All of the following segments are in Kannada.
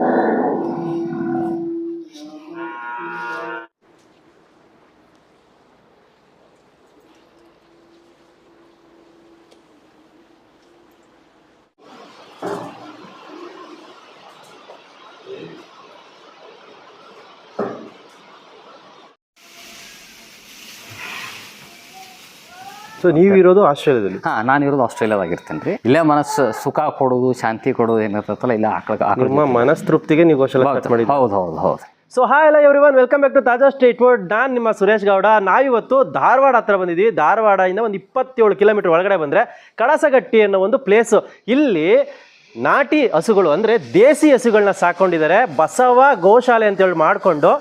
Thank you. ಸೊ ಇರೋದು ಆಸ್ಟ್ರೇಲಿಯಾದಲ್ಲಿ? ಹಾ ನಾನು ಇರೋದು ಆಸ್ಟ್ರೇಲಿಯಾದಾಗಿರ್ತೇನೆ. ರೀ ಇಲ್ಲೇ ಮನಸ್ಸು ಸುಖ ಕೊಡೋದು ಶಾಂತಿ ಕೊಡೋದು ಏನಿರ್ತೈತಲ್ಲ ಇಲ್ಲ ಆಕಳ ನಿಮ್ಮ ಮನಸ್ತೃಪ್ತಿಗೆ ನೀವು ಸ್ಟಾರ್ಟ್ ಹೌದು ಹೌದು ಹೌದು ಸೊ ಹಾಯ್ ಎಲ್ಲ everyone welcome back to Taaja state word ನಾನು ನಿಮ್ಮ ಸುರೇಶ್ ಗೌಡ. ನಾವಿವತ್ತು ಧಾರವಾಡ ಹತ್ರ ಬಂದಿದ್ದೀವಿ. ಧಾರವಾಡದಿಂದ ಒಂದು ಇಪ್ಪತ್ತೇಳು ಕಿಲೋಮೀಟರ್ ಒಳಗಡೆ ಬಂದರೆ ಕಳಸಗಟ್ಟಿ ಅನ್ನೋ ಒಂದು ಪ್ಲೇಸು ಇಲ್ಲಿ ನಾಟಿ ಹಸುಗಳು ಅಂದರೆ ದೇಸಿ ಹಸುಗಳನ್ನ ಸಾಕೊಂಡಿದ್ದಾರೆ. ಬಸವ ಗೋಶಾಲೆ ಅಂತೇಳಿ ಮಾಡಿಕೊಂಡು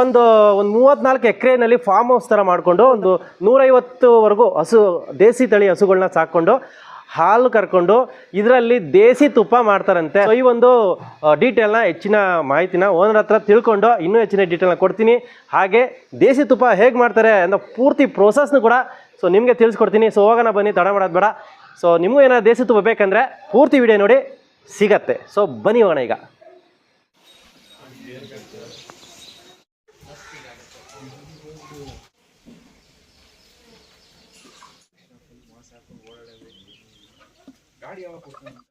ಒಂದು ಒಂದು ಮೂವತ್ನಾಲ್ಕು ಎಕರೆನಲ್ಲಿ ಫಾರ್ಮ್ ಹೌಸ್ ಥರ ಮಾಡಿಕೊಂಡು ಒಂದು ನೂರೈವತ್ತುವರೆಗೂ ಹಸು, ದೇಸಿ ತಳಿ ಹಸುಗಳನ್ನ ಸಾಕ್ಕೊಂಡು ಹಾಲು ಕರ್ಕೊಂಡು ಇದರಲ್ಲಿ ದೇಸಿ ತುಪ್ಪ ಮಾಡ್ತಾರಂತೆ. ಈ ಒಂದು ಡೀಟೇಲ್ನ ಹೆಚ್ಚಿನ ಮಾಹಿತಿನ ಓನರ್ ಹತ್ರ ತಿಳ್ಕೊಂಡು ಇನ್ನೂ ಹೆಚ್ಚಿನ ಡೀಟೇಲ್ನ ಕೊಡ್ತೀನಿ. ಹಾಗೆ ದೇಸಿ ತುಪ್ಪ ಹೇಗೆ ಮಾಡ್ತಾರೆ ಅನ್ನೋ ಪೂರ್ತಿ ಪ್ರೋಸೆಸ್ನು ಕೂಡ ಸೊ, ನಿಮಗೆ ತಿಳಿಸ್ಕೊಡ್ತೀನಿ. ಸೊ ಹೋಗೋಣ ಬನ್ನಿ, ತಡ ಮಾಡೋದು ಬೇಡ. ಸೊ ನಿಮಗೂ ಏನಾದ್ರು ದೇಸಿ ತುಪ್ಪ ಬೇಕಂದರೆ ಪೂರ್ತಿ ವಿಡಿಯೋ ನೋಡಿ ಸಿಗತ್ತೆ. ಸೊ ಬನ್ನಿ ಹೋಗೋಣ ಈಗ. ગાડી આવા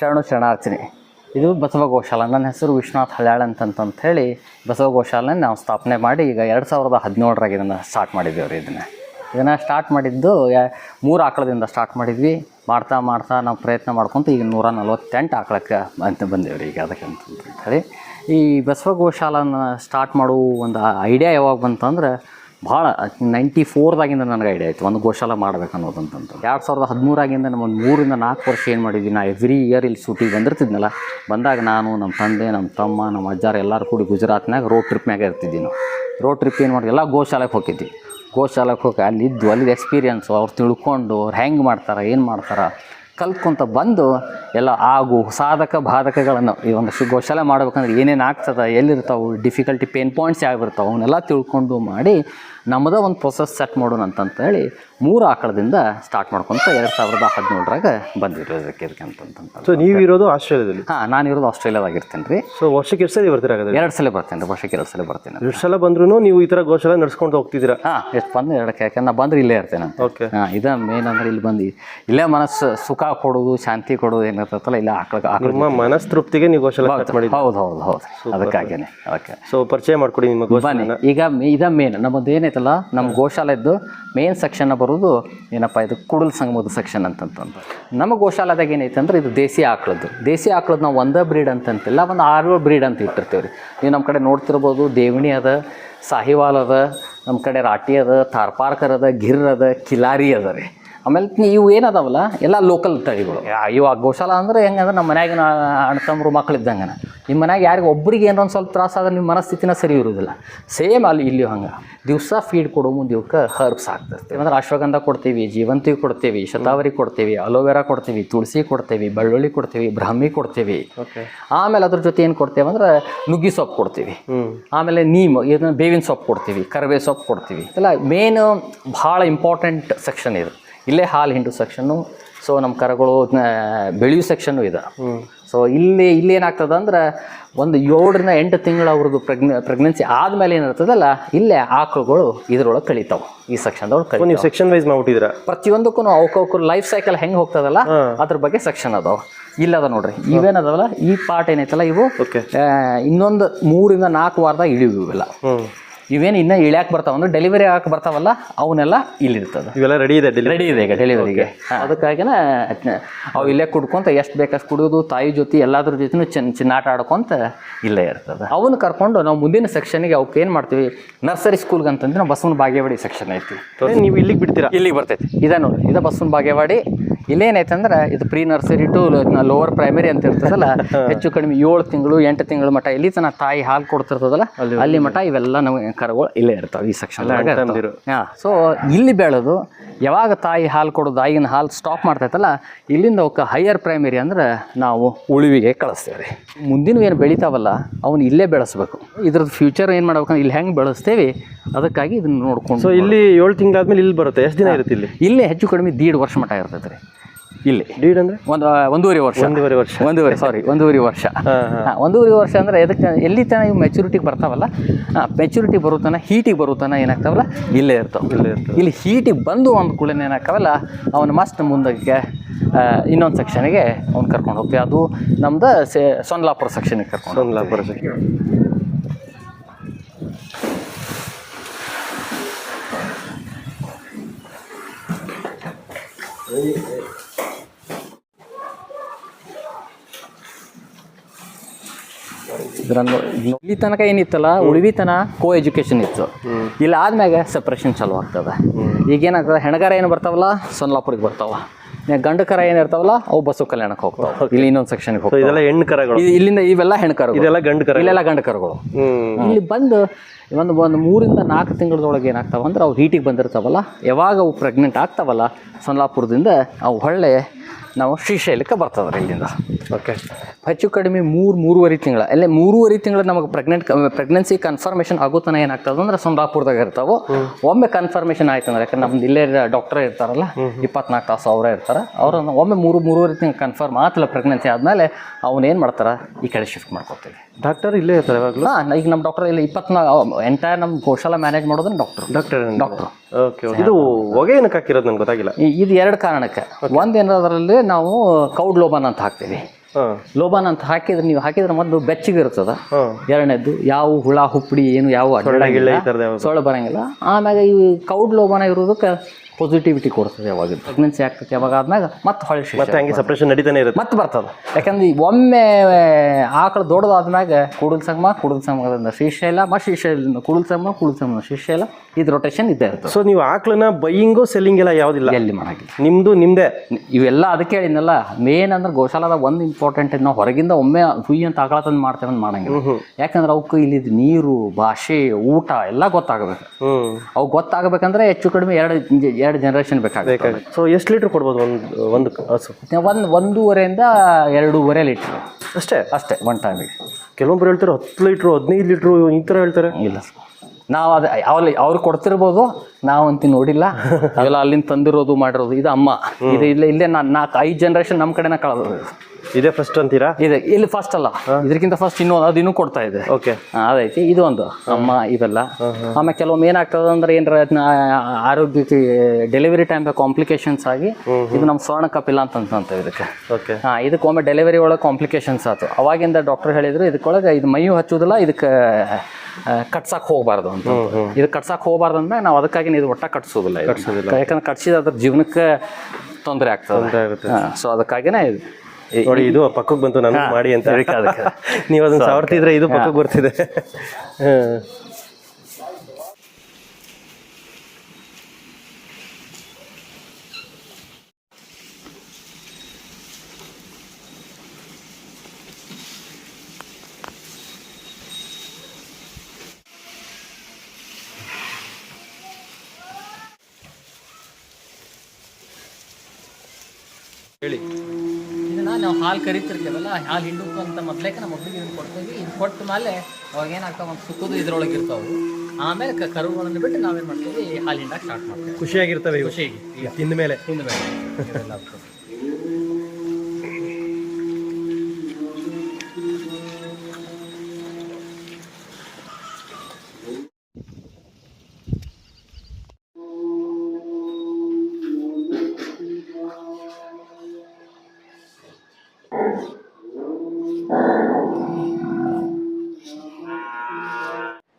ಶರಣು ಶರಣಾರ್ಥಿನಿ. ಇದು ಬಸವ ಗೋಶಾಲ ನನ್ನ ಹೆಸರು ವಿಶ್ವನಾಥ್ ಹಳ್ಯಾಳ್ ಅಂತಂತ ಹೇಳಿ ಬಸವ ಗೋಶಾಲನ ನಾವು ಸ್ಥಾಪನೆ ಮಾಡಿ ಈಗ ಎರಡು ಸಾವಿರದ ಹದಿನೇಳರಾಗ ಇದನ್ನು ಸ್ಟಾರ್ಟ್ ಮಾಡಿದ್ವಿ ರೀ ಇದನ್ನು. ಇದನ್ನು ಸ್ಟಾರ್ಟ್ ಮಾಡಿದ್ದು ಮೂರು ಆಕಳದಿಂದ ಸ್ಟಾರ್ಟ್ ಮಾಡಿದ್ವಿ. ಮಾಡ್ತಾ ಮಾಡ್ತಾ ನಾವು ಪ್ರಯತ್ನ ಮಾಡ್ಕೊತ ಈಗ ನೂರ ನಲ್ವತ್ತೆಂಟು ಆಕಳಕ್ಕೆ ಅಂತ ಬಂದೇವೆ ರೀ ಈಗ ಅದಕ್ಕೆ ಅಂತಂತ ಹೇಳಿ. ಈ ಬಸವ ಗೋಶಾಲನ ಸ್ಟಾರ್ಟ್ ಮಾಡುವ ಒಂದು ಐಡಿಯಾ ಯಾವಾಗ ಬಂತಂದ್ರೆ ಭಾಳ, ನೈಂಟಿ ಫೋರ್ದಾಗಿಂದ ನನಗೆ ಐಡಿಯಾ ಆಯಿತು. ಒಂದು ಗೋಶಾಲ ಮಾಡ್ಬೇಕು ಅನ್ನೋದಂತಂದು ಎರಡು ಸಾವಿರದ ಹದಿಮೂರಾಗಿಂದ ನಮ್ಮ ಒಂದು ಮೂರಿಂದ ನಾಲ್ಕು ವರ್ಷ ಏನು ಮಾಡಿದ್ವಿ, ನಾ ಎವ್ರಿ ಇಯರ್ ಇಲ್ಲಿ ಸೂಟಿಗೆ ಬಂದಿರ್ತಿದ್ನಲ್ಲ, ಬಂದಾಗ ನಾನು ನಮ್ಮ ತಂದೆ ನಮ್ಮ ತಮ್ಮ ನಮ್ಮ ಅಜ್ಜಾರು ಎಲ್ಲರೂ ಕೂಡಿ ಗುಜರಾತ್ನಾಗ ರೋಡ್ ಟ್ರಿಪ್ನಾಗ ಇರ್ತಿದ್ವಿ ನಾವು. ರೋಡ್ ಟ್ರಿಪ್ ಏನು ಮಾಡಿ ಎಲ್ಲ ಗೋಶಾಲೆಗೆ ಹೋಗಿದ್ವಿ. ಗೋಶಾಲೆಗೆ ಹೋಗಿ ಅಲ್ಲಿದ್ದು ಅಲ್ಲಿದ್ದು ಎಕ್ಸ್ಪೀರಿಯನ್ಸು ಅವ್ರು ತಿಳ್ಕೊಂಡು ಅವ್ರು ಹೆಂಗೆ ಮಾಡ್ತಾರೆ, ಏನು ಮಾಡ್ತಾರೆ ಕಲ್ತ್ಕೊಂತ ಬಂದು ಎಲ್ಲ ಆಗು, ಸಾಧಕ, ಬಾಧಕಗಳನ್ನು ಈ ಒಂದು ಶು ಗೋಶಾಲೆ ಮಾಡ್ಬೇಕಂದ್ರೆ ಏನೇನು ಆಗ್ತದೆ, ಎಲ್ಲಿರ್ತಾವೆ ಡಿಫಿಕಲ್ಟಿ ಪೇನ್ ಪಾಯಿಂಟ್ಸ್ ಯಾವಿರ್ತಾವೆ ಅವನ್ನೆಲ್ಲ ತಿಳ್ಕೊಂಡು ಮಾಡಿ ನಮ್ಮದೇ ಒಂದು ಪ್ರೊಸೆಸ್ ಸೆಟ್ ಮಾಡೋಣ ಅಂತಂತೇಳಿ ಮೂರು ಆಕಳದಿಂದ ಸ್ಟಾರ್ಟ್ ಮಾಡ್ಕೊಂತ ಎರಡು ಸಾವಿರದ ಹದಿನೇಳರಾಗ ಬಂದಿರೋ ಇದಕ್ಕೆ ಇದಕ್ಕೆ ಅಂತಂತ ಸೊ ಇರೋದು ಆಸ್ಟ್ರೇಲಿಯಾದಲ್ಲಿ? ಹಾಂ ನಾನು ಇರೋದು ಆಸ್ಟ್ರೇಲಿಯಾದಾಗ ಇರ್ತೇನೆ ರೀ. ಸೊ ವರ್ಷಕ್ಕೆ ಎಷ್ಟು ಸಲ ಬರ್ತೀರಾ ಎರಡು ಸಲ ಬರ್ತೇನೆ ರೀ ವರ್ಷಕ್ಕೆ ಎರಡು ಸಲ ಬರ್ತೇನೆ ಎರಡು ಸಲ ಬಂದ್ರೂ ನೀವು ಈ ಥರ ಗೋಶಾಲ ನಡ್ಸ್ಕೊಂಡು ಹೋಗ್ತಿದ್ದೀರಾ? ಹಾಂ ಎಷ್ಟು ಬಂದು ಎರಡಕ್ಕೆ ಯಾಕಂದ್ರೆ ನಾ ಬಂದ್ರೆ ಇಲ್ಲೇ ಇರ್ತೇನೆ ಓಕೆ ಹಾಂ ಇದ ಮೇನ್ ಅಂದ್ರೆ ಇಲ್ಲಿ ಬಂದು ಇಲ್ಲೇ ಮನಸ್ಸು ಸುಖ ಕೊಡೋದು ಶಾಂತಿ ಕೊಡೋದು ಏನಿರ್ತೈತಲ್ಲ ಇಲ್ಲ ಆಕಳ ನಿಮ್ಮ ನಿಮ್ಮ ಮನಸ್ತೃಪ್ತಿಗೆ ನೀವು ಗೋಶಾಲೆ ಮಾಡಿ ಹೌದು ಹೌದು ಹೌದು ಅದಕ್ಕಾಗೇನೆ ಅದಕ್ಕೆ. ಸೊ ಪರಿಚಯ ಮಾಡ್ಕೊಡಿ ನಿಮ್ಮ ಗೋಶಾಲೆ ಬನ್ನಿ ಈಗ ಇದ ಮೇನ್ ನಮ್ಮದು ಏನೈತಲ್ಲ ನಮ್ಮ ಗೋಶಾಲೆದ್ದು ಮೇನ್ ಸೆಕ್ಷನ್ ಬರೋದು ಏನಪ್ಪ ಇದು ಕುಡಲ್ ಸಂಗಮದ ಸೆಕ್ಷನ್ ಅಂತಂತಂದು. ನಮ್ಮ ಗೋಶಾಲದಾಗ ಏನೈತೆ ಅಂದ್ರೆ ಇದು ದೇಸಿ ಆಕಳದ್ದು. ದೇಸಿ ಆಕಳದ್ದು ನಾವು ಒಂದೇ ಬ್ರೀಡ್ ಅಂತಂತಿಲ್ಲ ಒಂದು ಆರು ಬ್ರೀಡ್ ಅಂತ ಇಟ್ಟಿರ್ತೀವಿ ರೀ ನೀವು ನಮ್ಮ ಕಡೆ ನೋಡ್ತಿರ್ಬೋದು ದೇವಣಿ ಅದ ಸಾಹಿವಾಲ್ ಅದ ನಮ್ಮ ಕಡೆ ರಾಟಿ ಅದ ತಾರ್ಪಾರ್ಕರ್ ಅದ ಗಿರ್ ಅದ ಕಿಲಾರಿ ಅದ ರೀ. ಆಮೇಲೆ ಇವು ಏನದಾವಲ್ಲ ಎಲ್ಲ ಲೋಕಲ್ ತಳಿಗಳು. ಇವಾಗ ಗೋಶಾಲ ಅಂದ್ರೆ ಹೆಂಗಂದ್ರೆ ನಮ್ಮ ಮನ್ಯಾಗಿನ ಅಣ್ಣ ತಮ್ಮರು ಮಕ್ಳು ಇದ್ದಂಗೆ ನಿಮ್ಮ ಮನ್ಯಾಗ ಯಾರಿಗೆ ಒಬ್ಬರಿಗೆ ಏನೋ ಒಂದು ಸ್ವಲ್ಪ ತ್ರಾಸ ಆದ್ರೆ ನಿಮ್ಮ ಮನಸ್ಥಿತಿನ ಸರಿ ಇರುವುದಿಲ್ಲ ಸೇಮ್ ಅಲ್ಲಿ ಇಲ್ಲಿ ಹಂಗೆ. ದಿವಸ ಫೀಡ್ ಕೊಡೋ ಮುಂದೆ ಇವಕ್ಕೆ ಹರ್ಬ್ಸ್ ಆಗ್ತದೆ ಅಂದ್ರೆ ಅಶ್ವಗಂಧ ಕೊಡ್ತೀವಿ ಜೀವಂತಿ ಕೊಡ್ತೀವಿ ಶತಾವರಿ ಕೊಡ್ತೀವಿ ಅಲೋವೆರಾ ಕೊಡ್ತೀವಿ ತುಳಸಿ ಕೊಡ್ತೀವಿ ಬೆಳ್ಳುಳ್ಳಿ ಕೊಡ್ತೀವಿ ಬ್ರಾಹ್ಮಿ ಕೊಡ್ತೀವಿ. ಓಕೆ ಆಮೇಲೆ ಅದ್ರ ಜೊತೆ ಏನು ಕೊಡ್ತೇವೆ ಅಂದ್ರೆ ನುಗ್ಗಿ ಸೊಪ್ಪು ಕೊಡ್ತೀವಿ. ಆಮೇಲೆ ನೀಮ್ ಇದನ್ನ ಬೇವಿನ ಸೊಪ್ಪು ಕೊಡ್ತೀವಿ ಕರಿಬೇವು ಸೊಪ್ಪು ಕೊಡ್ತೀವಿ. ಇಲ್ಲ ಮೇನ್ ಭಾಳ ಇಂಪಾರ್ಟೆಂಟ್ ಸೆಕ್ಷನ್ ಇದು. ಇಲ್ಲೇ ಹಾಲು ಹಿಂಡು ಸೆಕ್ಷನ್ನು ಸೊ ನಮ್ಮ ಕರಗಳು ಬೆಳೆಯು ಸೆಕ್ಷನ್ನು ಇದೆ. ಸೊ ಇಲ್ಲಿ ಇಲ್ಲಿ ಏನಾಗ್ತದೆ ಅಂದ್ರೆ ಒಂದು ಏಳರಿಂದ ಎಂಟು ತಿಂಗಳ ಅವ್ರದ್ದು ಪ್ರೆಗ್ನೆ ಪ್ರೆಗ್ನೆನ್ಸಿ ಆದಮೇಲೆ ಏನಿರ್ತದಲ್ಲ ಇಲ್ಲೇ ಆಕಳುಗಳು ಇದ್ರೊಳಗೆ ಕಳಿತಾವೆ. ಈ ಸೆಕ್ಷನ್ದೊಳಗೆ ನೀವು ಸೆಕ್ಷನ್ ವೈಸ್ ಮಾಡ್ಬಿಟ್ಟಿದ್ರ ಪ್ರತಿಯೊಂದಕ್ಕೂ ಅವಕ್ಕೂ ಲೈಫ್ ಸೈಕಲ್ ಹೆಂಗೆ ಹೋಗ್ತದಲ್ಲ ಅದ್ರ ಬಗ್ಗೆ ಸೆಕ್ಷನ್ ಅದಾವ. ಇಲ್ಲದ ನೋಡ್ರಿ ಇವೇನದವಲ್ಲ ಈ ಪಾರ್ಟ್ ಏನೈತಲ್ಲ ಇವು ಇನ್ನೊಂದು ಮೂರಿಂದ ನಾಲ್ಕು ವಾರದಾಗ ಇಳಿವು ಇವೆಲ್ಲ. ಇವೇನು ಇನ್ನೂ ಇಳ್ಯಾಕ ಬರ್ತಾವ ಅಂದ್ರೆ ಡೆಲಿವರಿ ಆಗಕ್ಕೆ ಬರ್ತಾವಲ್ಲ ಅವನ್ನೆಲ್ಲ ಇಲ್ಲಿರ್ತದೆ. ಇವೆಲ್ಲ ರೆಡಿ ಇದೆ ರೆಡಿ ಇದೆ ಈಗ ಡೆಲಿವರಿಗೆ ಅದಕ್ಕಾಗಿನ ಅವು ಇಲ್ಲೇ ಕುಡ್ಕೊಂತ ಎಷ್ಟು ಬೇಕಷ್ಟು ಕುಡಿಯೋದು ತಾಯಿ ಜೊತೆ ಎಲ್ಲಾದ್ರ ಜೊತೆನೂ ಚಿನ್ನ ಚಿನ್ನಾಟ ಆಡ್ಕೊಂತ ಇಲ್ಲೇ ಇರ್ತದೆ. ಅವನ್ನ ಕರ್ಕೊಂಡು ನಾವು ಮುಂದಿನ ಸೆಕ್ಷನ್ಗೆ ಅವಕ್ಕೆ ಏನು ಮಾಡ್ತೀವಿ? ನರ್ಸರಿ ಸ್ಕೂಲ್ಗೆ ಅಂತಂದ್ರೆ ನಾವು ಬಸವನ ಬಾಗೇವಾಡಿ ಸೆಕ್ಷನ್ ಐತಿ. ನೀವು ಇಲ್ಲಿಗೆ ಬಿಡ್ತೀರಾ? ಇಲ್ಲಿಗೆ ಬರ್ತೈತಿ. ಇದ ನೋಡಿ ಇದ ಬಸವನ ಬಾಗೇವಾಡಿ. ಇಲ್ಲೇನೈತೆ ಅಂದ್ರೆ ಇದು pre nursery to lower primary ಅಂತ ಇರ್ತದಲ್ಲ ಹೆಚ್ಚು ಕಡಿಮೆ ಏಳು ತಿಂಗಳು ಎಂಟು ತಿಂಗಳು ಮಠ ಇಲ್ಲಿ ತನಕ ತಾಯಿ ಹಾಲು ಕೊಡ್ತಿರ್ತದಲ್ಲ ಅಲ್ಲಿ ಮಠ ಇವೆಲ್ಲ ನಮಗೆ ಕರುಗಳು ಇಲ್ಲೇ ಇರ್ತಾವೆ ಈ ಸೆಕ್ಷನ್. ಹಾಂ ಸೊ ಇಲ್ಲಿ ಬೆಳೆದು ಯಾವಾಗ ತಾಯಿ ಹಾಲು ಕೊಡೋದು ಆಗಿನ ಹಾಲು ಸ್ಟಾಪ್ ಮಾಡ್ತೈತಲ್ಲ ಇಲ್ಲಿಂದ ಅವಕ್ಕೆ ಹೈಯರ್ ಪ್ರೈಮರಿ ಅಂದ್ರೆ ನಾವು ಉಳುವಿಗೆ ಕಳಿಸ್ತೇವೆ. ರೀ ಮುಂದಿನ ಏನು ಬೆಳಿತಾವಲ್ಲ ಅವನು ಇಲ್ಲೇ ಬೆಳೆಸ್ಬೇಕು. ಇದ್ರದ್ದು ಫ್ಯೂಚರ್ ಏನು ಮಾಡ್ಬೇಕಂದ್ರೆ ಇಲ್ಲಿ ಹೆಂಗೆ ಬೆಳೆಸ್ತೇವೆ ಅದಕ್ಕಾಗಿ ಇದನ್ನ ನೋಡ್ಕೊಂಡು ಸೊ ಇಲ್ಲಿ ಏಳು ತಿಂಗಳಾದ್ಮೇಲೆ ಇಲ್ಲಿ ಬರುತ್ತೆ ಎಷ್ಟು ದಿನ ಇರುತ್ತೆ ಇಲ್ಲಿ? ಇಲ್ಲೇ ಹೆಚ್ಚು ಕಡಿಮೆ ದೀಡ್ ವರ್ಷ ಮಟ್ಟ ಇರ್ತೈತೆ ರೀ. ಇಲ್ಲಿ. ಡೀಡ್ ಅಂದ್ರೆ? ಒಂದು ಒಂದೂವರೆ ವರ್ಷ. ಒಂದೂವರೆ ವರ್ಷ. ಒಂದೂವರೆ ಸಾರಿ ಒಂದೂವರೆ ವರ್ಷ. ಒಂದೂವರೆ ವರ್ಷ ಅಂದ್ರೆ ಎದಕ್ಕೆ ಎಲ್ಲಿ ತನ ಇವು ಮೆಚುರಿಟಿಗೆ ಬರ್ತಾವಲ್ಲ? ಮೆಚುರಿಟಿ ಬರುತ್ತಾನ ಹೀಟಿಗೆ ಬರುತ್ತಾನ ಏನಾಗ್ತಾವಲ್ಲ? ಇಲ್ಲೇ ಇರ್ತಾವೆ. ಇಲ್ಲೇ ಇರ್ತವೆ. ಇಲ್ಲಿ ಹೀಟಿಗೆ ಬಂದು ಒಂದು ಕೂಡ ಏನಾಗ್ತಾವಲ್ಲ ಅವನು ಮಸ್ಟ್ ಮುಂದಕ್ಕೆ ಇನ್ನೊಂದು ಸೆಕ್ಷನ್ಗೆ ಅವ್ನು ಕರ್ಕೊಂಡು ಹೋಗ್ತೀವಿ. ಅದು ನಮ್ದು ಸೆ ಸೊನ್ಲಾಪುರ ಸೆಕ್ಷನಿಗೆ ಕರ್ಕೊಂಡು ಸೊನ್ಲಾಪುರ ಸೆಕ್ಷನ್ ಇಲ್ಲಿ ತನಕ ಏನಿತ್ತಲ್ಲ ಉಳಿವಿ ತನ ಕೋ ಎಜುಕೇಶನ್ ಇತ್ತು. ಇಲ್ಲಿ ಆದ್ಮ್ಯಾಗ ಸಪ್ರೇಷನ್ ಚಾಲು ಆಗ್ತದೆ. ಈಗ ಏನಾಗ್ತದೆ ಹೆಣಗಾರ ಏನು ಬರ್ತಾವಲ್ಲ ಸೊನ್ಲಾಪುರಿಗೆ ಬರ್ತಾವ. ಗಂಡು ಕರ ಏನು ಇರ್ತಾವಲ್ಲ ಅವು ಬಸವ ಕಲ್ಯಾಣಕ್ಕೆ ಹೋಗ್ತಾವ. ಇಲ್ಲಿ ಇನ್ನೊಂದು ಸೆಕ್ಷನ್ಗೆ ಹೋಗ್ತಾವ. ಇದೆಲ್ಲ ಹೆಣ್ಣು ಕರಗಳು. ಇಲ್ಲಿಂದ ಇವೆಲ್ಲ ಹೆಣ್ಕರು ಇದೆಲ್ಲ ಗಂಡು ಕರ ಇಲ್ಲೆಲ್ಲ ಗಂಡು ಕರುಗಳು. ಇಲ್ಲಿ ಬಂದು ಒಂದು ಒಂದು ಮೂರಿಂದ ನಾಲ್ಕು ತಿಂಗಳದೊಳಗೆ ಏನಾಗ್ತಾವ ಅಂದ್ರೆ ಅವು ಹೀಟಿಗೆ ಬಂದಿರ್ತಾವಲ್ಲ ಯಾವಾಗ ಅವು ಪ್ರೆಗ್ನೆಂಟ್ ಆಗ್ತಾವಲ್ಲ ಸೊನ್ಲಾಪುರದಿಂದ ಅವು ಹೊಳ್ಳೆ ನಾವು ಶ್ರೀಶೈಲಕ್ಕೆ ಬರ್ತದೆ ಇಲ್ಲಿಂದ. ಓಕೆ ಹೆಚ್ಚು ಕಡಿಮೆ ಮೂರು ಮೂರುವರೆ ತಿಂಗಳ. ಅಲ್ಲೇ ಮೂರುವರೆ ತಿಂಗಳ ನಮಗೆ ಪ್ರೆಗ್ನೆಂಟ್ ಪ್ರೆಗ್ನೆನ್ಸಿ ಕನ್ಫರ್ಮೇಷನ್ ಆಗೋತನ ಏನಾಗ್ತದೆ ಅಂದ್ರೆ ಸೊಂದಾಪುರದಾಗ ಇರ್ತಾವೆ. ಒಮ್ಮೆ ಕನ್ಫರ್ಮೇಷನ್ ಆಯ್ತು ಅಂದ್ರೆ ಯಾಕಂದ್ರೆ ನಮ್ದು ಇಲ್ಲೇ ಡಾಕ್ಟರ್ ಇರ್ತಾರಲ್ಲ ಇಪ್ಪತ್ನಾಲ್ಕು ತಾಸು ಅವರೇ ಇರ್ತಾರೆ. ಅವ್ರ ಒಮ್ಮೆ ಮೂರು ಮೂರುವರೆ ತಿಂಗಳು ಕನ್ಫರ್ಮ್ ಆತಲ್ಲ ಪ್ರೆಗ್ನೆನ್ಸಿ ಆದಮೇಲೆ ಅವನೇನು ಮಾಡ್ತಾರೆ? ಈ ಕಡೆ ಶಿಫ್ಟ್ ಮಾಡ್ಕೊತೀವಿ. ಡಾಕ್ಟರ್ ಇಲ್ಲೇ ಇರ್ತಾರೆ ಯಾವಾಗಲೂ? ಹಾಂ ಈಗ ನಮ್ಮ ಡಾಕ್ಟರ್ ಇಲ್ಲಿ ಇಪ್ಪತ್ನಾಲ್ಕು ಎಂಟೈರ್ ನಮ್ಮ ಗೋಶಾಲ ಮ್ಯಾನೇಜ್ ಮಾಡೋದನ್ನ ಡಾಕ್ಟರ್ ಡಾಕ್ಟರ್ ಡಾಕ್ಟರ್ ಓಕೆ ಇದು ಹೊಗೆ ಏನಕ್ಕೆ ಹಾಕಿರೋದು ನಂಗೆ ಗೊತ್ತಾಗಿಲ್ಲ. ಇದು ಎರಡು ಕಾರಣಕ್ಕೆ. ಒಂದು ಏನದರಲ್ಲಿ ನಾವು ಕೌಡ್ ಲೋಬನ್ ಅಂತ ಹಾಕ್ತೀವಿ. ಲೋಬಾನ್ ಅಂತ ಹಾಕಿದ್ರೆ ನೀವು ಹಾಕಿದ್ರೆ ಮೊದಲು ಬೆಚ್ಚಗೆ ಇರ್ತದ. ಎರಡನೇದ್ದು ಯಾವ ಹುಳ ಹುಪ್ಪಡಿ ಏನು ಯಾವ ಸೊಳ್ಳೆ ಬರಂಗಿಲ್ಲ. ಆಮ್ಯಾಗ ಈ ಕೌಡ್ ಲೋಬಾನ ಇರೋದಕ್ಕೆ ಪಾಸಿಟಿವಿಟಿ ಕೊಡ್ತದೆ ಯಾವಾಗ? ಪ್ರೆಗ್ನೆನ್ಸಿ ಆಗ್ತದೆ ಯಾವಾಗ ಆದ್ಮ್ಯಾಗ ಮತ್ತೆ ಹೊಳೆ ಮತ್ತೆ ಹಂಗೆ ಸಪ್ರೇಷನ್ ನಡೀತಾನೆ ಇರುತ್ತೆ. ಮತ್ತೆ ಬರ್ತದೆ. ಯಾಕಂದ್ರೆ ಒಮ್ಮೆ ಆಕಳು ದೊಡ್ಡದಾದ್ಮ್ಯಾಗ ಕೂಡಲ್ ಸಂಗಮ ಕೂಡಲ್ ಸಂಗಮದಿಂದ ಶ್ರೀಶೈಲ ಮತ್ತು ಶ್ರೀಶೈಲದಿಂದ ಕೂಡಲ್ ಸಂಗಮ ಕೂಡಲ್ ಸಂಗಮ ಶ್ರೀಶೈಲ ಇದು ರೊಟೇಷನ್ ಇದ್ದೇ ಇರುತ್ತೆ. ಸೊ ನೀವು ಆಕಳನ್ನ ಬೈಯಿಂಗು ಸೆಲ್ಲಿಂಗ್ ಎಲ್ಲ ಯಾವುದಿಲ್ಲ? ಎಲ್ಲಿ ಮಾಡಿ ನಿಮ್ದು ನಿಮ್ದೆ? ಇವೆಲ್ಲ ಅದಕ್ಕೆ ಹೇಳಿದ್ನಲ್ಲ ಮೇನ್ ಅಂದ್ರೆ ಗೋಶಾಲದ ಒಂದು ಇಂಪಾರ್ಟೆಂಟ್ ನಾವು ಹೊರಗಿಂದ ಒಮ್ಮೆ ಹುಯಿ ಅಂತ ಆಕಳ ತಂದು ಮಾಡ್ತೇವೆ ಅಂತ ಮಾಡಂಗಿಲ್ಲ. ಯಾಕಂದ್ರೆ ಅವಕ್ಕೆ ಇಲ್ಲಿ ನೀರು ಭಾಷೆ ಊಟ ಎಲ್ಲ ಗೊತ್ತಾಗಬೇಕು. ಅವು ಗೊತ್ತಾಗಬೇಕಂದ್ರೆ ಹೆಚ್ಚು ಕಡಿಮೆ ಎರಡು ಎರಡು ಜನರೇಷನ್ ಬೇಕಾಗುತ್ತೆ. ಸೊ ಎಷ್ಟು ಲೀಟ್ರ್ ಕೊಡ್ಬೋದು ಒಂದು ಒಂದು ಹಸು? ಒಂದು ಒಂದೂವರೆಯಿಂದ ಎರಡೂವರೆ ಲೀಟ್ರ್ ಅಷ್ಟೇ? ಅಷ್ಟೇ ಒನ್ ಟೈಮಿಗೆ ಕೆಲವೊಬ್ರು ಹೇಳ್ತಾರೆ ಹತ್ತು ಲೀಟ್ರು ಹದಿನೈದು ಲೀಟ್ರು ಈ ಥರ ಹೇಳ್ತಾರೆ. ಇಲ್ಲ ನಾವು ಅದು ಅವ್ರಲ್ಲಿ ಅವ್ರು ಕೊಡ್ತಿರ್ಬೋದು ನಾವಂತೂ ನೋಡಿಲ್ಲ. ಅದೆಲ್ಲ ಅಲ್ಲಿಂದ ತಂದಿರೋದು ಮಾಡಿರೋದು ಇದು ಅಮ್ಮ. ಇದು ಇಲ್ಲೇ ಇಲ್ಲೇ ನಾನು ನಾಲ್ಕು ಐದು ಜನ್ರೇಷನ್ ನಮ್ಮ ಕಡೆನ ಕಳೆದು. ಇದೇ ಫಸ್ಟ್ ಅಂತೀರಾ? ಇದೆ ಇಲ್ಲಿ ಫಸ್ಟ್ ಅಲ್ಲ. ಇದಕ್ಕಿಂತ ಫಸ್ಟ್ ಇನ್ನೂ ಅದು ಇನ್ನೂ ಕೊಡ್ತಾ ಇದೆ. ಓಕೆ ಅದೈತಿ. ಇದು ಒಂದು ಅಮ್ಮ ಇವೆಲ್ಲ. ಆಮೇಲೆ ಕೆಲವೊಮ್ಮೆ ಏನಾಗ್ತದೆ ಅಂದ್ರೆ ಏನಾರ ಆರೋಗ್ಯಕ್ಕೆ ಡೆಲಿವರಿ ಟೈಮ್ ಕಾಂಪ್ಲಿಕೇಶನ್ಸ್ ಆಗಿ ಇದು ನಮ್ಮ ಸ್ವರ್ಣ ಕಪಿಲ ಅಂತ ಅಂತಂತ ಇದಕ್ಕೆ. ಓಕೆ ಹಾಂ ಇದಕ್ಕೆ ಒಮ್ಮೆ ಡೆಲಿವರಿ ಒಳಗೆ ಕಾಂಪ್ಲಿಕೇಶನ್ಸ್ ಆಯ್ತು ಅವಾಗಿಂದ ಡಾಕ್ಟರ್ ಹೇಳಿದ್ರು ಇದಕ್ಕೊಳಗೆ ಇದು ಮೈಯು ಹಚ್ಚೋದಿಲ್ಲ ಇದಕ್ಕೆ ಕಟ್ಸಕ್ಕೆ ಹೋಗಬಾರ್ದು ಅಂತ ಇದು ಕಟ್ಸಕ್ ಹೋಗಬಾರ್ದು ಅಂದ್ರೆ ನಾವು ಅದಕ್ಕಾಗಿ ಇದು ಒಟ್ಟ ಕಟ್ಸೋದಿಲ್ಲ. ಯಾಕಂದ್ರೆ ಕಟ್ಸಿದ ಅದ್ರ ಜೀವನಕ್ಕೆ ತೊಂದರೆ ಆಗ್ತದೆ. ಸೊ ಅದಕ್ಕಾಗಿನೇ ಇದು. ನೋಡಿ ಇದು ಪಕ್ಕಕ್ಕೆ ಬಂತು ನನಗೆ ಮಾಡಿ ಅಂತ. ನೀವು ಅದನ್ನ ಸಾವರ್ತಿದ್ರೆ ಇದು ಪಕ್ಕಕ್ಕೆ ಬರ್ತಿದೆ. ಹೇಳಿ. ಇದನ್ನ ನಾವು ಹಾಲು ಕರಿತಿರ್ತೀವಲ್ಲ ಹಾಲು ಹಿಂಡುಕು ಅಂತ ಮೊದ್ಲೇಕ ನಮ್ಮ ಮಗಳಿಗೆ ಇದನ್ನು ಕೊಡ್ತೀವಿ. ಇದು ಕೊಟ್ಟ ಮೇಲೆ ಅವಾಗ ಏನಾಗ್ತಾವ ಒಂದು ಸುಕ್ಕದು ಇದ್ರೊಳಗೆ ಇರ್ತಾವೆ. ಆಮೇಲೆ ಕ- ಕರುಗಳನ್ನು ಬಿಟ್ಟು ನಾವೇನು ಮಾಡ್ತೀವಿ ಹಾಲು ಹಿಂಡಕ್ಕೆ ಸ್ಟಾರ್ಟ್ ಮಾಡ್ತೀವಿ. ಖುಷಿಯಾಗಿರ್ತವೆ ಇವು. ಖುಷಿಗೆ ಈಗ ತಿಂದ ಮೇಲೆ ತಿಂದ ಮೇಲೆ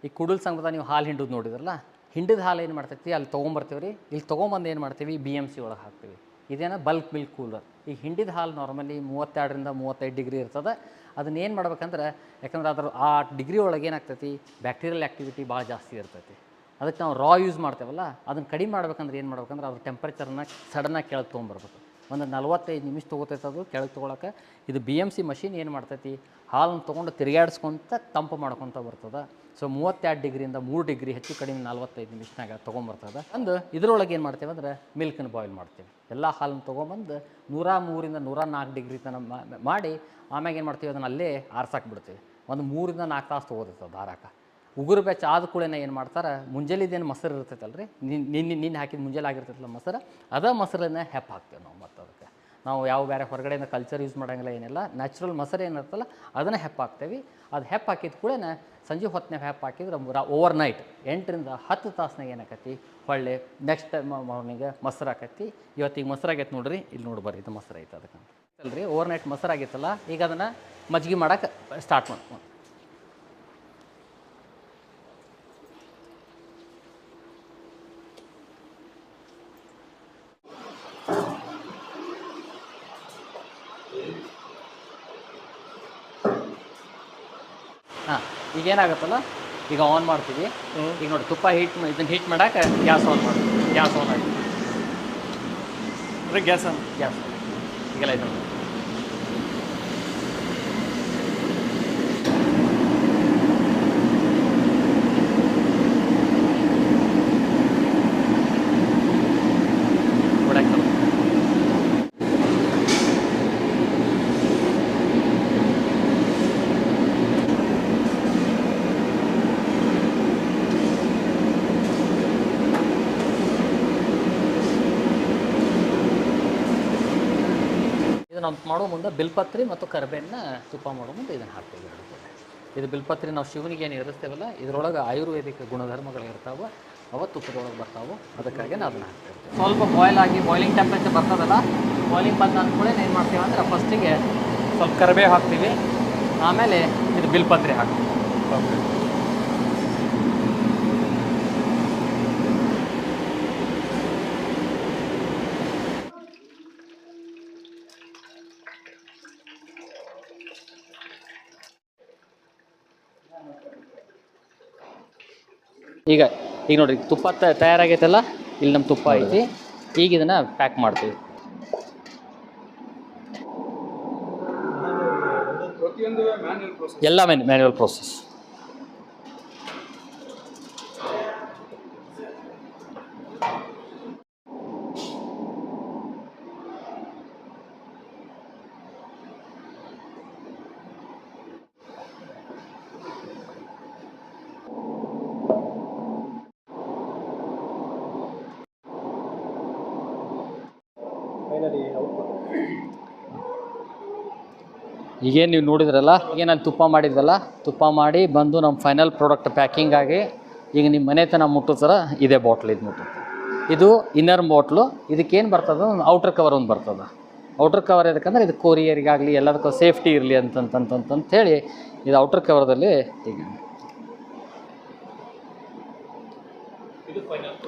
ಈ ಕುಡಲ್ ಸಂಘದ ನೀವು ಹಾಲು ಹಿಂಡುದು ನೋಡಿದ್ರಲ್ಲ? ಹಿಂಡಿದ ಹಾಲು ಏನು ಮಾಡ್ತೈತಿ? ಅಲ್ಲಿ ತೊಗೊಂಬರ್ತೀವಿ ರೀ ಇಲ್ಲಿ ತೊಗೊಂಬಂದು ಏನು ಮಾಡ್ತೀವಿ? ಬಿ ಎಂ ಸಿ ಒಳಗೆ ಹಾಕ್ತೀವಿ. ಇದೇನ ಬಲ್ಕ್ ಮಿಲ್ಕ್ ಕೂಲರ್ ಈ ಹಿಂಡಿದ ಹಾಲು ನಾರ್ಮಲಿ ಮೂವತ್ತೆರಡರಿಂದ ಮೂವತ್ತೈದು ಡಿಗ್ರಿ ಇರ್ತದೆ. ಅದನ್ನ ಏನು ಮಾಡ್ಬೇಕಂದ್ರೆ, ಯಾಕಂದ್ರೆ ಅದ್ರ ಆ ಡಿಗ್ರಿ ಒಳಗೆ ಏನಾಗ್ತೈತಿ? ಬ್ಯಾಕ್ಟೀರಿಯಲ್ ಆ್ಯಕ್ಟಿವಿಟಿ ಭಾಳ ಜಾಸ್ತಿ ಇರ್ತೈತಿ. ಅದಕ್ಕೆ ನಾವು ರಾ ಯೂಸ್ ಮಾಡ್ತೇವಲ್ಲ, ಅದನ್ನು ಕಡಿಮೆ ಮಾಡ್ಬೇಕಂದ್ರೆ ಏನು ಮಾಡ್ಬೇಕಂದ್ರೆ, ಅದ್ರ ಟೆಂಪ್ರೇಚರ್ನ ಸಡನ್ನಾಗಿ ಕೆಳಗೆ ತೊಗೊಂಬರ್ಬೇಕು. ಒಂದು ನಲ್ವತ್ತೈದು ನಿಮಿಷ ತೊಗೋತೈತೆ ಅದು ಕೆಳಗೆ ತೊಗೊಳಕ್ಕೆ. ಇದು ಬಿ ಎಂ ಸಿ ಮಷಿನ್ ಏನು ಮಾಡ್ತೈತಿ? ಹಾಲನ್ನು ತೊಗೊಂಡು ತಿರುಗಾಡಿಸ್ಕೊಂತ ತಂಪು ಮಾಡ್ಕೊತ ಬರ್ತದೆ. ಸೊ ಮೂವತ್ತೆರಡು ಡಿಗ್ರಿಯಿಂದ ಮೂರು ಡಿಗ್ರಿ ಹೆಚ್ಚು ಕಡಿಮೆ ನಲ್ವತ್ತೈದು ನಿಮಿಷನಾಗ ತೊಗೊಂಬರ್ತದೆ ಅಂದು ಇದ್ರೊಳಗೆ ಏನು ಮಾಡ್ತೇವೆ ಅಂದ್ರೆ ಮಿಲ್ಕನ್ನು ಬಾಯ್ಲ್ ಮಾಡ್ತೀವಿ. ಎಲ್ಲ ಹಾಲನ್ನು ತೊಗೊಂಬಂದು ನೂರ ಮೂರಿಂದ ನೂರ ನಾಲ್ಕು ಡಿಗ್ರಿ ತನಕ ಮಾ- ಮಾಡಿ ಆಮ್ಯಾಗ ಏನು ಮಾಡ್ತೀವಿ ಅದನ್ನು ಅಲ್ಲೇ ಆರ್ಸಾಕ್ಬಿಡ್ತೀವಿ ಒಂದು ಮೂರಿಂದ ನಾಲ್ಕು ತಾಸು ತೊಗೋತೈತೆ ಅದು ಹಾರಾಕ ಉಗುರು ಬೆಚ್ಚ ಆದ ಕೂಡಲೇ ಏನು ಮಾಡ್ತಾರೆ? ಮುಂಜಾಲಿದೇನು ಮೊಸರು ಇರ್ತೈತಲ್ಲ ರೀ ನಿನ್ನೆ ನಿನ್ನೆ ಹಾಕಿದ ಮುಂಜಾನೆ ಆಗಿರ್ತೈತಲ್ಲ ಮೊಸರು? ಅದ ಮೊಸರನ್ನ ಹೆಪ್ಪ ಹಾಕ್ತೇವೆ ನಾವು ಮತ್ತು ಅದಕ್ಕೆ. ನಾವು ಯಾವ ಬೇರೆ ಹೊರಗಡೆಯಿಂದ ಕಲ್ಚರ್ ಯೂಸ್ ಮಾಡೋಂಗಿಲ್ಲ ಏನಿಲ್ಲ. ನ್ಯಾಚುರಲ್ ಮೊಸರು ಏನಿರ್ತಲ್ಲ, ಅದನ್ನು ಹೆಪ್ಪ ಹಾಕ್ತೇವೆ. ಅದು ಹೆಪ್ಪ ಹಾಕಿದ ಕೂಡಲೇ ಸಂಜೆ ಹೊತ್ತಿನಾಗ ಹೆಪ್ಪ ಹಾಕಿದ್ರೆ ಓವರ್ ನೈಟ್ ಎಂಟರಿಂದ ಹತ್ತು ತಾಸಿನಾಗ ಏನಾಕತಿ ಹೊಳ್ಳೆ ನೆಕ್ಸ್ಟ್ ಮಾರ್ನಿಂಗ್ ಮೊಸರು ಆಕತಿ ಇವತ್ತಿಗೆ ಮೊಸರು ಆಗೈತೆ ನೋಡ್ರಿ ಇಲ್ಲಿ ನೋಡಿ ಬರ್ರಿ, ಇದು ಮೊಸರು ಐತೆ ಅದಕ್ಕೆ ಅಲ್ರಿ ಓವರ್ ನೈಟ್ ಮೊಸರು ಆಗಿತ್ತಲ್ಲ, ಈಗ ಅದನ್ನು ಮಜ್ಜಿಗೆ ಮಾಡೋಕೆ ಸ್ಟಾರ್ಟ್ ಮಾಡ್ಕೊಂಡು ಈಗ ಏನಾಗುತ್ತಲ್ಲ ಈಗ ಆನ್ ಮಾಡ್ತೀವಿ. ಈಗ ನೋಡಿ ತುಪ್ಪ ಹೀಟ್ ಇದನ್ನ ಹೀಟ್ ಮಾಡಕ್ಕೆ ಗ್ಯಾಸ್ ಆನ್ ಮಾಡ್ತೀವಿ. ಗ್ಯಾಸ್ ಆನ್ ಆಗಿ ಗ್ಯಾಸ್ ಗ್ಯಾಸ್ ಈಗೆಲ್ಲ ಇದು ನೋಡಿ. ಕೊಡಕ್ಕೆ ಬರುತ್ತೆ. ಇದು ನಾವು ಮಾಡೋ ಮುಂದೆ ಬಿಲ್ಪತ್ರಿ ಮತ್ತು ಕರ್ಬೇನ ತುಪ್ಪ ಮಾಡೋ ಮುಂದೆ ಇದನ್ನು ಹಾಕ್ತೀವಿ. ಇದು ಬಿಲ್ಪತ್ರಿ ನಾವು ಶಿವನಿಗೆ ಏನು ಇರಿಸ್ತೇವಲ್ಲ, ಇದರೊಳಗೆ ಆಯುರ್ವೇದಿಕ್ ಗುಣಧರ್ಮಗಳು ಇರ್ತಾವೆ, ಅವ ತುಪ್ಪದೊಳಗೆ ಬರ್ತಾವೆ, ಅದಕ್ಕಾಗಿ ನಾವು ಅದನ್ನು ಹಾಕ್ತೇವೆ. ಸ್ವಲ್ಪ ಬಾಯ್ಲ್ ಆಗಿ ಬಾಯ್ಲಿಂಗ್ ಟೆಂಪ್ರೇಚರ್ ಬರ್ತದಲ್ಲ ಬಾಯ್ಲಿಂಗ್ ಬಂದ ಅಂದ್ಕೊಳ್ಳೆ ಏನು ಮಾಡ್ತೀವಿ ಅಂದ್ರೆ ಫಸ್ಟಿಗೆ ಸ್ವಲ್ಪ ಕರಿಬೇವು ಹಾಕ್ತೀವಿ, ಆಮೇಲೆ ಇದು ಬಿಲ್ಪತ್ರಿ ಹಾಕ್ತೀವಿ. ಈಗ ಈಗ ನೋಡಿರಿ ತುಪ್ಪ ತ- ತಯಾರಾಗೈತಲ್ಲ ಇಲ್ಲಿ ನಮ್ಮ ತುಪ್ಪ ಐತಿ. ಈಗ ಇದನ್ನ ಪ್ಯಾಕ್ ಮಾಡ್ತೀವಿ. ಎಲ್ಲ ಮ್ಯಾನ್ಯಲ್ ಮ್ಯಾನ್ಯುವಲ್ ಪ್ರೋಸೆಸ್ ಈಗೇನು ನೀವು ನೋಡಿದ್ರಲ್ಲ ಈಗ ನಾನು ತುಪ್ಪ ಮಾಡಿದ್ದಲ್ಲ ತುಪ್ಪ ಮಾಡಿ ಬಂದು ನಮ್ಮ ಫೈನಲ್ ಪ್ರಾಡಕ್ಟ್ ಪ್ಯಾಕಿಂಗ್ ಆಗಿ ಈಗ ನಿಮ್ಮ ಮನೆ ತನಕ ಮುಟ್ಟೋ ಥರ ಇದೇ ಬಾಟ್ಲ್ ಇದು ಮುಟ್ಟುತ್ತೆ ಇದು ಇನ್ನರ್ ಬಾಟ್ಲು ಇದಕ್ಕೇನು ಬರ್ತದೆ? ಔಟ್ರ್ ಕವರ್ ಒಂದು ಬರ್ತದೆ. ಔಟ್ರ್ ಕವರ್ ಇದಕ್ಕಂದ್ರೆ ಇದು ಕೊರಿಯರಿಗಾಗಲಿ ಎಲ್ಲದಕ್ಕೂ ಸೇಫ್ಟಿ ಇರಲಿ ಅಂತಂತಂತಂತ ಹೇಳಿ ಇದು ಔಟ್ರ್ ಕವರ್ದಲ್ಲಿ ಈಗ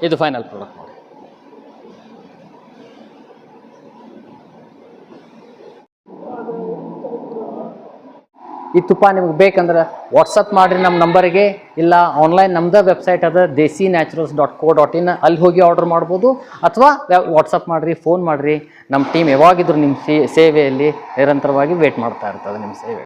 ಇದು ಫೈನಲ್ ಪ್ರಾಡಕ್ಟ್ ಈ ತುಪ್ಪ ನಿಮ್ಗೆ ಬೇಕಂದ್ರೆ ವಾಟ್ಸಪ್ ಮಾಡಿರಿ ನಮ್ಮ ನಂಬರಿಗೆ ಇಲ್ಲ ಆನ್ಲೈನ್ ನಮ್ದು ವೆಬ್ಸೈಟ್ ಅದ Desi naturals dot co dot in ಅಲ್ಲಿ ಹೋಗಿ ಆರ್ಡರ್ ಮಾಡ್ಬೋದು. ಅಥವಾ ವಾಟ್ಸಪ್ ಮಾಡಿರಿ ಫೋನ್ ಮಾಡಿರಿ. ನಮ್ಮ ಟೀಮ್ ಯಾವಾಗಿದ್ರು ನಿಮ್ಮ ಸೇವೆಯಲ್ಲಿ ನಿರಂತರವಾಗಿ ವೇಟ್ ಮಾಡ್ತಾ ಇರ್ತದೆ ನಿಮ್ಮ ಸೇವೆ.